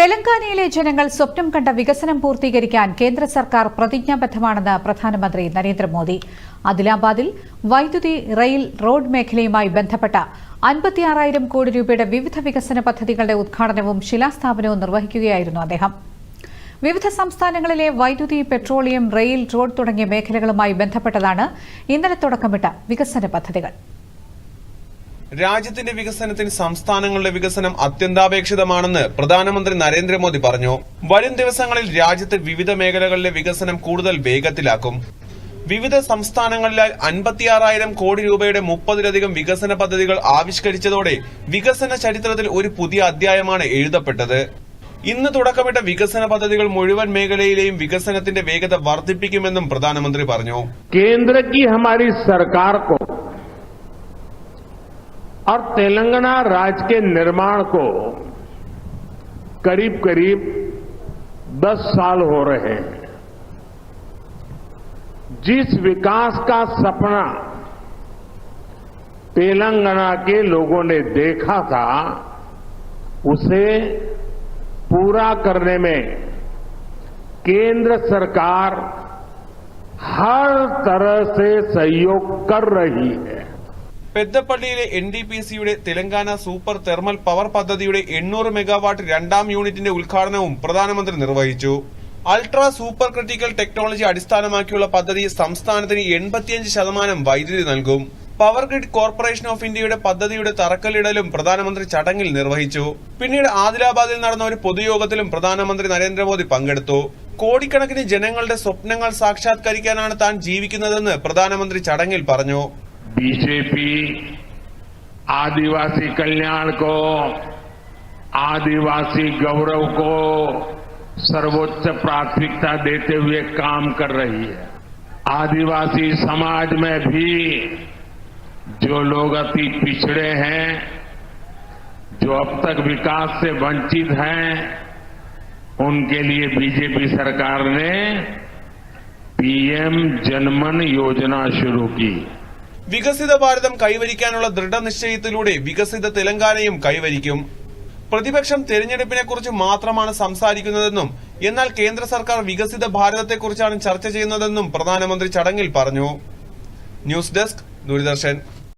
തെലങ്കാനയിലെ ജനങ്ങൾ സ്വപ്നം കണ്ട വികസനം പൂർത്തീകരിക്കാൻ കേന്ദ്ര സർക്കാർ പ്രതിജ്ഞാബദ്ധമാണെന്ന് പ്രധാനമന്ത്രി നരേന്ദ്രമോദി. ആദിലാബാദിൽ വൈദ്യുതി റെയിൽ റോഡ് മേഖലയുമായി ബന്ധപ്പെട്ട അൻപത്തിയാറായിരം കോടി രൂപയുടെ വിവിധ വികസന പദ്ധതികളുടെ ഉദ്ഘാടനവും ശിലാസ്ഥാപനവും നിർവഹിക്കുകയായിരുന്നു അദ്ദേഹം. വിവിധ സംസ്ഥാനങ്ങളിലെ വൈദ്യുതി പെട്രോളിയം റെയിൽ റോഡ് തുടങ്ങിയ മേഖലകളുമായി ബന്ധപ്പെട്ടതാണ് ഇന്നലെ തുടക്കമിട്ട വികസന പദ്ധതികൾ. രാജ്യത്തിന്റെ വികസനത്തിന് സംസ്ഥാനങ്ങളുടെ വികസനം അത്യന്താപേക്ഷിതമാണെന്ന് പ്രധാനമന്ത്രി നരേന്ദ്രമോദി പറഞ്ഞു. വരും ദിവസങ്ങളിൽ രാജ്യത്തെ വിവിധ മേഖലകളിലെ വികസനം കൂടുതൽ വേഗത്തിലാക്കും. വിവിധ സംസ്ഥാനങ്ങളിലായി അൻപത്തിയാറായിരം കോടി രൂപയുടെ മുപ്പതിലധികം വികസന പദ്ധതികൾ ആവിഷ്കരിച്ചതോടെ വികസന ചരിത്രത്തിൽ ഒരു പുതിയ അധ്യായമാണ് എഴുതപ്പെട്ടത്. ഇന്ന് തുടക്കമിട്ട വികസന പദ്ധതികൾ മുഴുവൻ മേഖലയിലെയും വികസനത്തിന്റെ വേഗത വർദ്ധിപ്പിക്കുമെന്നും പ്രധാനമന്ത്രി പറഞ്ഞു. കേന്ദ്ര സർക്കാർ और तेलंगाना राज्य के निर्माण को करीब करीब 10 साल हो रहे हैं। जिस विकास का सपना तेलंगाना के लोगों ने देखा था, उसे पूरा करने में केंद्र सरकार हर तरह से सहयोग कर रही है। പെద్దപ്പള്ളിയിലെ എൻ ഡി പി സിയുടെ തെലങ്കാന സൂപ്പർ തെർമൽ പവർ പദ്ധതിയുടെ എണ്ണൂറ് മെഗാവാട്ട് രണ്ടാം യൂണിറ്റിന്റെ ഉദ്ഘാടനവും പ്രധാനമന്ത്രി നിർവഹിച്ചു. അൾട്രാ സൂപ്പർ ക്രിട്ടിക്കൽ ടെക്നോളജി അടിസ്ഥാനമാക്കിയുള്ള പദ്ധതി സംസ്ഥാനത്തിന് എൺപത്തിയഞ്ച് ശതമാനം വൈദ്യുതി നൽകും. പവർ ഗ്രിഡ് കോർപ്പറേഷൻ ഓഫ് ഇന്ത്യയുടെ പദ്ധതിയുടെ തറക്കല്ലിടലും പ്രധാനമന്ത്രി ചടങ്ങിൽ നിർവഹിച്ചു. പിന്നീട് ആദിലാബാദിൽ നടന്ന ഒരു പൊതുയോഗത്തിലും പ്രധാനമന്ത്രി നരേന്ദ്രമോദി പങ്കെടുത്തു. കോടിക്കണക്കിന് ജനങ്ങളുടെ സ്വപ്നങ്ങൾ സാക്ഷാത്കരിക്കാനാണ് താൻ ജീവിക്കുന്നതെന്ന് പ്രധാനമന്ത്രി ചടങ്ങിൽ പറഞ്ഞു. बीजेपी आदिवासी कल्याण को, आदिवासी गौरव को सर्वोच्च प्राथमिकता देते हुए काम कर रही है। आदिवासी समाज में भी जो लोग अति पिछड़े हैं, जो अब तक विकास से वंचित हैं, उनके लिए बीजेपी सरकार ने पीएम जनमन योजना शुरू की। വികസിത ഭാരതം കൈവരിക്കാനുള്ള ദൃഢനിശ്ചയത്തിലൂടെ വികസിത തെലങ്കാനയും കൈവരിക്കും. പ്രതിപക്ഷം തെരഞ്ഞെടുപ്പിനെ കുറിച്ച് മാത്രമാണ് സംസാരിക്കുന്നതെന്നും എന്നാൽ കേന്ദ്ര സർക്കാർ വികസിത ഭാരതത്തെക്കുറിച്ചാണ് ചർച്ച ചെയ്യുന്നതെന്നും പ്രധാനമന്ത്രി ചടങ്ങിൽ പറഞ്ഞു. News desk Doordarshan.